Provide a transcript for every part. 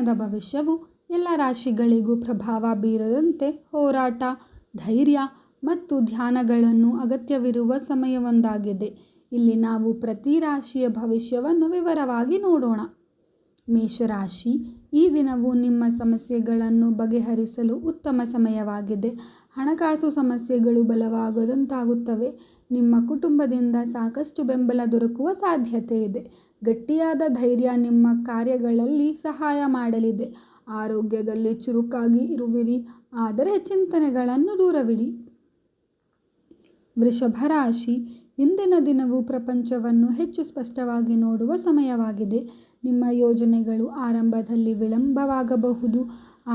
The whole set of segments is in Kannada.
ದಿನದ ಭವಿಷ್ಯವು ಎಲ್ಲ ರಾಶಿಗಳಿಗೂ ಪ್ರಭಾವ ಬೀರದಂತೆ ಹೋರಾಟ, ಧೈರ್ಯ ಮತ್ತು ಧ್ಯಾನಗಳನ್ನು ಅಗತ್ಯವಿರುವ ಸಮಯವೊಂದಾಗಿದೆ. ಇಲ್ಲಿ ನಾವು ಪ್ರತಿ ರಾಶಿಯ ಭವಿಷ್ಯವನ್ನು ವಿವರವಾಗಿ ನೋಡೋಣ. ಮೇಷರಾಶಿ, ಈ ದಿನವು ನಿಮ್ಮ ಸಮಸ್ಯೆಗಳನ್ನು ಬಗೆಹರಿಸಲು ಉತ್ತಮ ಸಮಯವಾಗಿದೆ. ಹಣಕಾಸು ಸಮಸ್ಯೆಗಳು ಬಲವಾಗದಂತಾಗುತ್ತವೆ. ನಿಮ್ಮ ಕುಟುಂಬದಿಂದ ಸಾಕಷ್ಟು ಬೆಂಬಲ ದೊರಕುವ ಸಾಧ್ಯತೆ ಇದೆ. ಗಟ್ಟಿಯಾದ ಧೈರ್ಯ ನಿಮ್ಮ ಕಾರ್ಯಗಳಲ್ಲಿ ಸಹಾಯ ಮಾಡಲಿದೆ. ಆರೋಗ್ಯದಲ್ಲಿ ಚುರುಕಾಗಿ ಇರುವಿರಿ, ಆದರೆ ಚಿಂತನೆಗಳನ್ನು ದೂರವಿಡಿ. ವೃಷಭ ರಾಶಿ, ಇಂದಿನ ದಿನವು ಪ್ರಪಂಚವನ್ನು ಹೆಚ್ಚು ಸ್ಪಷ್ಟವಾಗಿ ನೋಡುವ ಸಮಯವಾಗಿದೆ. ನಿಮ್ಮ ಯೋಜನೆಗಳು ಆರಂಭದಲ್ಲಿ ವಿಳಂಬವಾಗಬಹುದು,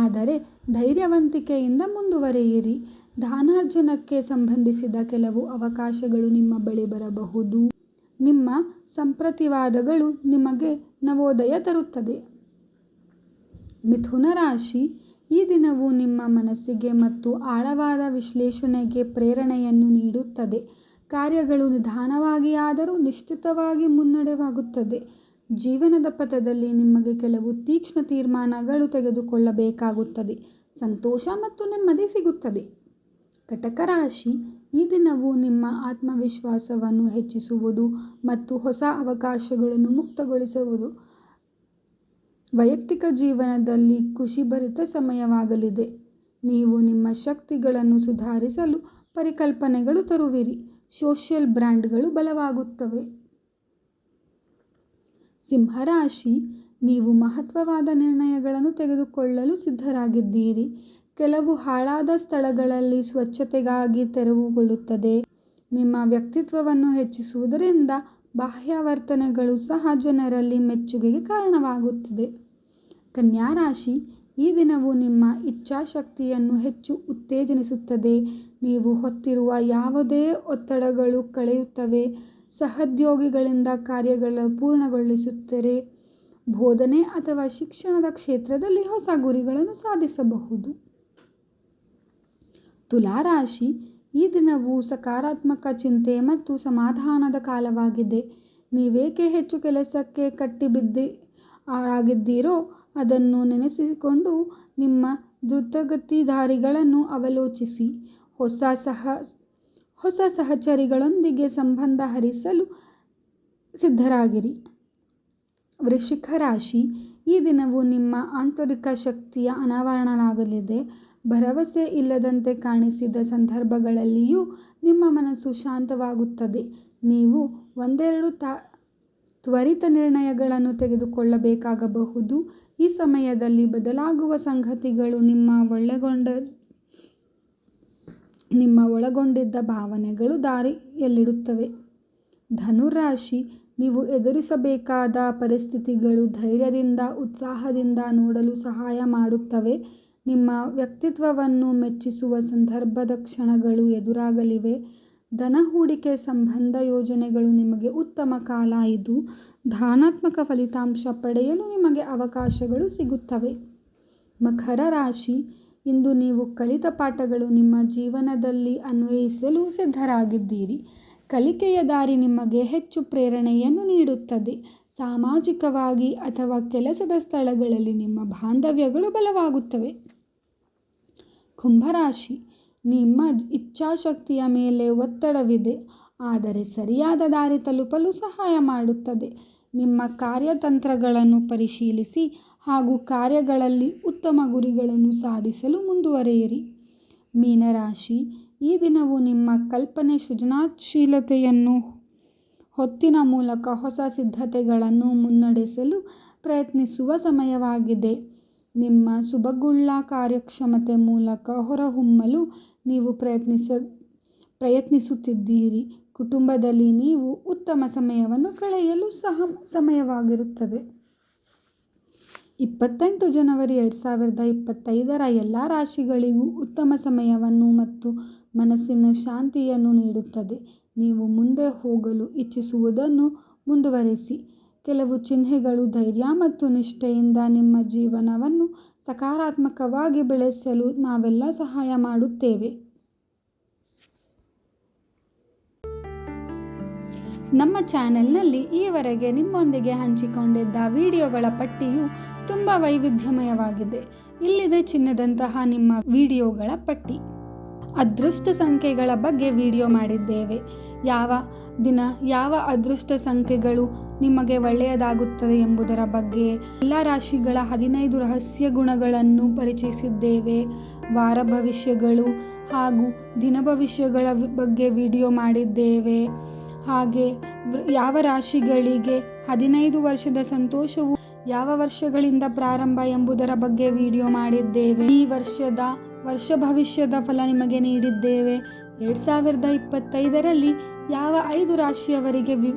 ಆದರೆ ಧೈರ್ಯವಂತಿಕೆಯಿಂದ ಮುಂದುವರೆಯಿರಿ. ದಾನಾರ್ಜನಕ್ಕೆ ಸಂಬಂಧಿಸಿದ ಕೆಲವು ಅವಕಾಶಗಳು ನಿಮ್ಮ ಬಳಿ ಬರಬಹುದು. ನಿಮ್ಮ ಸಂಪ್ರತಿವಾದಗಳು ನಿಮಗೆ ನವೋದಯ ತರುತ್ತದೆ. ಮಿಥುನ ರಾಶಿ, ಈ ದಿನವು ನಿಮ್ಮ ಮನಸ್ಸಿಗೆ ಮತ್ತು ಆಳವಾದ ವಿಶ್ಲೇಷಣೆಗೆ ಪ್ರೇರಣೆಯನ್ನು ನೀಡುತ್ತದೆ. ಕಾರ್ಯಗಳು ನಿಧಾನವಾಗಿ ಆದರೂ ನಿಶ್ಚಿತವಾಗಿ ಮುನ್ನಡೆವಾಗುತ್ತದೆ. ಜೀವನದ ಪಥದಲ್ಲಿ ನಿಮಗೆ ಕೆಲವು ತೀಕ್ಷ್ಣ ತೀರ್ಮಾನಗಳು ತೆಗೆದುಕೊಳ್ಳಬೇಕಾಗುತ್ತದೆ. ಸಂತೋಷ ಮತ್ತು ನೆಮ್ಮದಿ ಸಿಗುತ್ತದೆ. ಕಟಕ ರಾಶಿ, ಈ ದಿನವು ನಿಮ್ಮ ಆತ್ಮವಿಶ್ವಾಸವನ್ನು ಹೆಚ್ಚಿಸುವುದು ಮತ್ತು ಹೊಸ ಅವಕಾಶಗಳನ್ನು ಮುಕ್ತಗೊಳಿಸುವುದು. ವೈಯಕ್ತಿಕ ಜೀವನದಲ್ಲಿ ಖುಷಿಭರಿತ ಸಮಯವಾಗಲಿದೆ. ನೀವು ನಿಮ್ಮ ಶಕ್ತಿಗಳನ್ನು ಸುಧಾರಿಸಲು ಪರಿಕಲ್ಪನೆಗಳು ತರುವಿರಿ. ಸೋಷಿಯಲ್ ಬ್ರ್ಯಾಂಡ್ಗಳು ಬಲವಾಗುತ್ತವೆ. ಸಿಂಹರಾಶಿ, ನೀವು ಮಹತ್ವವಾದ ನಿರ್ಣಯಗಳನ್ನು ತೆಗೆದುಕೊಳ್ಳಲು ಸಿದ್ಧರಾಗಿದ್ದೀರಿ. ಕೆಲವು ಹಾಳಾದ ಸ್ಥಳಗಳಲ್ಲಿ ಸ್ವಚ್ಛತೆಗಾಗಿ ತೆರವುಗೊಳ್ಳುತ್ತದೆ. ನಿಮ್ಮ ವ್ಯಕ್ತಿತ್ವವನ್ನು ಹೆಚ್ಚಿಸುವುದರಿಂದ ಬಾಹ್ಯ ವರ್ತನೆಗಳು ಸಹ ಜನರಲ್ಲಿ ಮೆಚ್ಚುಗೆಗೆ ಕಾರಣವಾಗುತ್ತದೆ. ಕನ್ಯಾ ರಾಶಿ ಈ ದಿನವು ನಿಮ್ಮ ಇಚ್ಛಾಶಕ್ತಿಯನ್ನು ಹೆಚ್ಚು ಉತ್ತೇಜನಿಸುತ್ತದೆ ನೀವು ಹೊತ್ತಿರುವ ಯಾವುದೇ ಒತ್ತಡಗಳು ಕಳೆಯುತ್ತವೆ. ಸಹೋದ್ಯೋಗಿಗಳಿಂದ ಕಾರ್ಯಗಳು ಪೂರ್ಣಗೊಳಿಸುತ್ತರೆ ಬೋಧನೆ ಅಥವಾ ಶಿಕ್ಷಣದ ಕ್ಷೇತ್ರದಲ್ಲಿ ಹೊಸ ಗುರಿಗಳನ್ನು ಸಾಧಿಸಬಹುದು. ತುಲಾರಾಶಿ ಈ ದಿನವು ಸಕಾರಾತ್ಮಕ ಚಿಂತೆ ಮತ್ತು ಸಮಾಧಾನದ ಕಾಲವಾಗಿದೆ. ನೀವೇಕೆ ಹೆಚ್ಚು ಕೆಲಸಕ್ಕೆ ಕಟ್ಟಿಬಿದ್ದಿ, ಆಗಿದ್ದೀರೋ ಅದನ್ನು ನೆನೆಸಿಕೊಂಡು ನಿಮ್ಮ ದ್ರುತಗತಿದಾರಿಗಳನ್ನು ಅವಲೋಚಿಸಿ. ಹೊಸ ಸಹ, ಹೊಸ ಸಹಚರಿಗಳೊಂದಿಗೆ ಸಂಬಂಧ ಹರಿಸಲು ಸಿದ್ಧರಾಗಿರಿ. ವೃಶ್ಚಿಕ ರಾಶಿ ಈ ದಿನವು ನಿಮ್ಮ ಆಂತರಿಕ ಶಕ್ತಿಯ ಅನಾವರಣವಾಗಲಿದೆ ಭರವಸೆ ಇಲ್ಲದಂತೆ ಕಾಣಿಸಿದ ಸಂದರ್ಭಗಳಲ್ಲಿಯೂ ನಿಮ್ಮ ಮನಸ್ಸು ಶಾಂತವಾಗುತ್ತದೆ. ನೀವು ಒಂದೆರಡು ತ, ತ್ವರಿತ ನಿರ್ಣಯಗಳನ್ನು ತೆಗೆದುಕೊಳ್ಳಬೇಕಾಗಬಹುದು. ಈ ಸಮಯದಲ್ಲಿ ಬದಲಾಗುವ ಸಂಗತಿಗಳು ನಿಮ್ಮ ಒಳ್ಳೆಗೊಂಡ ನಿಮ್ಮ ಒಳಗೊಂಡಿದ್ದ ಭಾವನೆಗಳು ದಾರಿಯಲ್ಲಿಡುತ್ತವೆ. ಧನುರಾಶಿ, ನೀವು ಎದುರಿಸಬೇಕಾದ ಪರಿಸ್ಥಿತಿಗಳು ಧೈರ್ಯದಿಂದ, ಉತ್ಸಾಹದಿಂದ ನೋಡಲು ಸಹಾಯ ಮಾಡುತ್ತವೆ. ನಿಮ್ಮ ವ್ಯಕ್ತಿತ್ವವನ್ನು ಮೆಚ್ಚಿಸುವ ಸಂದರ್ಭದ ಕ್ಷಣಗಳು ಎದುರಾಗಲಿವೆ. ಧನ ಹೂಡಿಕೆ ಸಂಬಂಧ ಯೋಜನೆಗಳು ನಿಮಗೆ ಉತ್ತಮ ಕಾಲ ಇದು. ಧನಾತ್ಮಕ ಫಲಿತಾಂಶ ಪಡೆಯಲು ನಿಮಗೆ ಅವಕಾಶಗಳು ಸಿಗುತ್ತವೆ. ಮಕರ ರಾಶಿ, ಇಂದು ನೀವು ಕಲಿತ ಪಾಠಗಳು ನಿಮ್ಮ ಜೀವನದಲ್ಲಿ ಅನ್ವಯಿಸಲು ಸಿದ್ಧರಾಗಿದ್ದೀರಿ. ಕಲಿಕೆಯ ದಾರಿ ನಿಮಗೆ ಹೆಚ್ಚು ಪ್ರೇರಣೆಯನ್ನು ನೀಡುತ್ತದೆ. ಸಾಮಾಜಿಕವಾಗಿ ಅಥವಾ ಕೆಲಸದ ಸ್ಥಳಗಳಲ್ಲಿ ನಿಮ್ಮ ಬಾಂಧವ್ಯಗಳು ಬಲವಾಗುತ್ತವೆ. ಕುಂಭರಾಶಿ. ನಿಮ್ಮ ಇಚ್ಛಾಶಕ್ತಿಯ ಮೇಲೆ ಒತ್ತಡವಿದೆ. ಆದರೆ ಸರಿಯಾದ ದಾರಿ ತಲುಪಲು ಸಹಾಯ ಮಾಡುತ್ತದೆ. ನಿಮ್ಮ ಕಾರ್ಯತಂತ್ರಗಳನ್ನು ಪರಿಶೀಲಿಸಿ ಹಾಗೂ ಕಾರ್ಯಗಳಲ್ಲಿ ಉತ್ತಮ ಗುರಿಗಳನ್ನು ಸಾಧಿಸಲು ಮುಂದುವರೆಯಿರಿ. ಮೀನರಾಶಿ, ಈ ದಿನವು ನಿಮ್ಮ ಕಲ್ಪನೆ ಸೃಜನಾಶೀಲತೆಯನ್ನು ಹೊತ್ತಿನ ಮೂಲಕ ಹೊಸ ಸಿದ್ಧತೆಗಳನ್ನು ಮುನ್ನಡೆಸಲು ಪ್ರಯತ್ನಿಸುವ ಸಮಯವಾಗಿದೆ. ನಿಮ್ಮ ಸುಬಗುಳ್ಳ ಕಾರ್ಯಕ್ಷಮತೆ ಮೂಲಕ ಹೊರಹೊಮ್ಮಲು ನೀವು ಪ್ರಯತ್ನಿಸ, ಪ್ರಯತ್ನಿಸುತ್ತಿದ್ದೀರಿ. ಕುಟುಂಬದಲ್ಲಿ ನೀವು ಉತ್ತಮ ಸಮಯವನ್ನು ಕಳೆಯಲು ಸಹ ಸಮಯವಾಗಿರುತ್ತದೆ. ಇಪ್ಪತ್ತೆಂಟು ಜನವರಿ ಎರಡು ಸಾವಿರದ ಇಪ್ಪತ್ತೈದರ ಎಲ್ಲ ರಾಶಿಗಳಿಗೂ ಉತ್ತಮ ಸಮಯವನ್ನು ಮತ್ತು ಮನಸ್ಸಿನ ಶಾಂತಿಯನ್ನು ನೀಡುತ್ತದೆ. ನೀವು ಮುಂದೆ ಹೋಗಲು ಇಚ್ಛಿಸುವುದನ್ನು ಮುಂದುವರಿಸಿ. ಕೆಲವು ಚಿಹ್ನೆಗಳು ಧೈರ್ಯ ಮತ್ತು ನಿಷ್ಠೆಯಿಂದ ನಿಮ್ಮ ಜೀವನವನ್ನು ಸಕಾರಾತ್ಮಕವಾಗಿ ಬೆಳೆಸಲು ನಾವೆಲ್ಲ ಸಹಾಯ ಮಾಡುತ್ತೇವೆ. ನಮ್ಮ ಚಾನೆಲ್ನಲ್ಲಿ ಈವರೆಗೆ ನಿಮ್ಮೊಂದಿಗೆ ಹಂಚಿಕೊಂಡಿದ್ದ ವಿಡಿಯೋಗಳ ಪಟ್ಟಿಯು ತುಂಬ ವೈವಿಧ್ಯಮಯವಾಗಿದೆ. ಇಲ್ಲಿದೆ ಚಿನ್ನದಂತಹ ನಿಮ್ಮ ವಿಡಿಯೋಗಳ ಪಟ್ಟಿ. ಅದೃಷ್ಟ ಸಂಖ್ಯೆಗಳ ಬಗ್ಗೆ ವಿಡಿಯೋ ಮಾಡಿದ್ದೇವೆ. ಯಾವ ದಿನ ಯಾವ ಅದೃಷ್ಟ ಸಂಖ್ಯೆಗಳು ನಿಮಗೆ ಒಳ್ಳೆಯದಾಗುತ್ತದೆ ಎಂಬುದರ ಬಗ್ಗೆ ಎಲ್ಲ ರಾಶಿಗಳ ಹದಿನೈದು ರಹಸ್ಯ ಗುಣಗಳನ್ನು ಪರಿಚಯಿಸಿದ್ದೇವೆ. ವಾರ ಭವಿಷ್ಯಗಳು ಹಾಗೂ ದಿನ ಭವಿಷ್ಯಗಳ ಬಗ್ಗೆ ವಿಡಿಯೋ ಮಾಡಿದ್ದೇವೆ. ಹಾಗೆ ಯಾವ ರಾಶಿಗಳಿಗೆ ಹದಿನೈದು ವರ್ಷದ ಸಂತೋಷವು ಯಾವ ವರ್ಷಗಳಿಂದ ಪ್ರಾರಂಭ ಎಂಬುದರ ಬಗ್ಗೆ ವಿಡಿಯೋ ಮಾಡಿದ್ದೇವೆ. ಈ ವರ್ಷದ ವರ್ಷ ಭವಿಷ್ಯದ ಫಲ ನಿಮಗೆ ನೀಡಿದ್ದೇವೆ. ಎರಡು ಸಾವಿರದ ಇಪ್ಪತ್ತೈದರಲ್ಲಿ ಯಾವ ಐದು ರಾಶಿಯವರಿಗೆ ವಿ,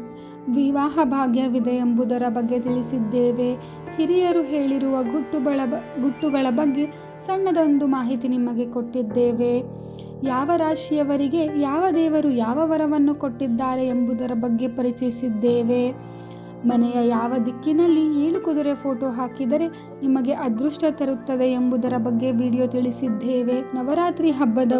ವಿವಾಹ ಭಾಗ್ಯವಿದೆ ಎಂಬುದರ ಬಗ್ಗೆ ತಿಳಿಸಿದ್ದೇವೆ. ಹಿರಿಯರು ಹೇಳಿರುವ ಗುಟ್ಟುಗಳ ಗುಟ್ಟುಗಳ ಬಗ್ಗೆ ಸಣ್ಣದೊಂದು ಮಾಹಿತಿ ನಿಮಗೆ ಕೊಟ್ಟಿದ್ದೇವೆ. ಯಾವ ರಾಶಿಯವರಿಗೆ ಯಾವ ದೇವರು ಯಾವ ವರವನ್ನು ಕೊಟ್ಟಿದ್ದಾರೆ ಎಂಬುದರ ಬಗ್ಗೆ ಪರಿಚಯಿಸಿದ್ದೇವೆ. ಮನೆಯ ಯಾವ ದಿಕ್ಕಿನಲ್ಲಿ ಏಳು ಕುದುರೆ ಫೋಟೋ ಹಾಕಿದರೆ ನಿಮಗೆ ಅದೃಷ್ಟ ತರುತ್ತದೆ ಎಂಬುದರ ಬಗ್ಗೆ ವಿಡಿಯೋ ತಿಳಿಸಿದ್ದೇವೆ. ನವರಾತ್ರಿ ಹಬ್ಬದ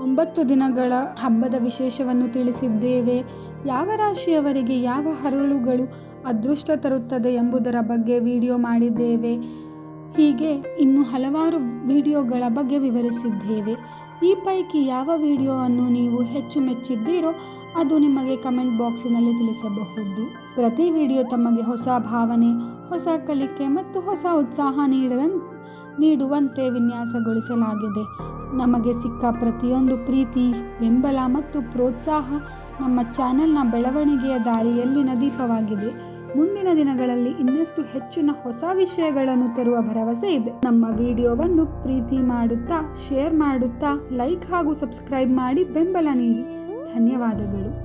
ಒಂಬತ್ತು ದಿನಗಳ ಹಬ್ಬದ ವಿಶೇಷವನ್ನು ತಿಳಿಸಿದ್ದೇವೆ. ಯಾವ ರಾಶಿಯವರಿಗೆ ಯಾವ ಹರಳುಗಳು ಅದೃಷ್ಟ ತರುತ್ತದೆ ಎಂಬುದರ ಬಗ್ಗೆ ವಿಡಿಯೋ ಮಾಡಿದ್ದೇವೆ. ಹೀಗೆ ಇನ್ನು ಹಲವಾರು ವಿಡಿಯೋಗಳ ಬಗ್ಗೆ ವಿವರಿಸಿದ್ದೇವೆ. ಈ ಪೈಕಿ ಯಾವ ವಿಡಿಯೋವನ್ನು ನೀವು ಹೆಚ್ಚು ಮೆಚ್ಚಿದ್ದೀರೋ ಅದು ನಿಮಗೆ ಕಮೆಂಟ್ ಬಾಕ್ಸಿನಲ್ಲಿ ತಿಳಿಸಬಹುದು. ಪ್ರತಿ ವಿಡಿಯೋ ತಮಗೆ ಹೊಸ ಭಾವನೆ, ಹೊಸ ಕಲಿಕೆ ಮತ್ತು ಹೊಸ ಉತ್ಸಾಹ ನೀಡದಂ ನೀಡುವಂತೆ ವಿನ್ಯಾಸಗೊಳಿಸಲಾಗಿದೆ. ನಮಗೆ ಸಿಕ್ಕ ಪ್ರತಿಯೊಂದು ಪ್ರೀತಿ, ಬೆಂಬಲ ಮತ್ತು ಪ್ರೋತ್ಸಾಹ ನಮ್ಮ ಚಾನೆಲ್ನ ಬೆಳವಣಿಗೆಯ ದಾರಿಯಲ್ಲಿನ ದೀಪವಾಗಿದೆ ಮುಂದಿನ ದಿನಗಳಲ್ಲಿ ಇನ್ನಷ್ಟು ಹೆಚ್ಚಿನ ಹೊಸ ವಿಷಯಗಳನ್ನು ತರುವ ಭರವಸೆ ಇದೆ. ನಮ್ಮ ವಿಡಿಯೋವನ್ನು ಪ್ರೀತಿ ಮಾಡುತ್ತಾ, ಶೇರ್ ಮಾಡುತ್ತಾ, ಲೈಕ್ ಹಾಗೂ ಸಬ್ಸ್ಕ್ರೈಬ್ ಮಾಡಿ ಬೆಂಬಲ ನೀಡಿ. ಧನ್ಯವಾದಗಳು.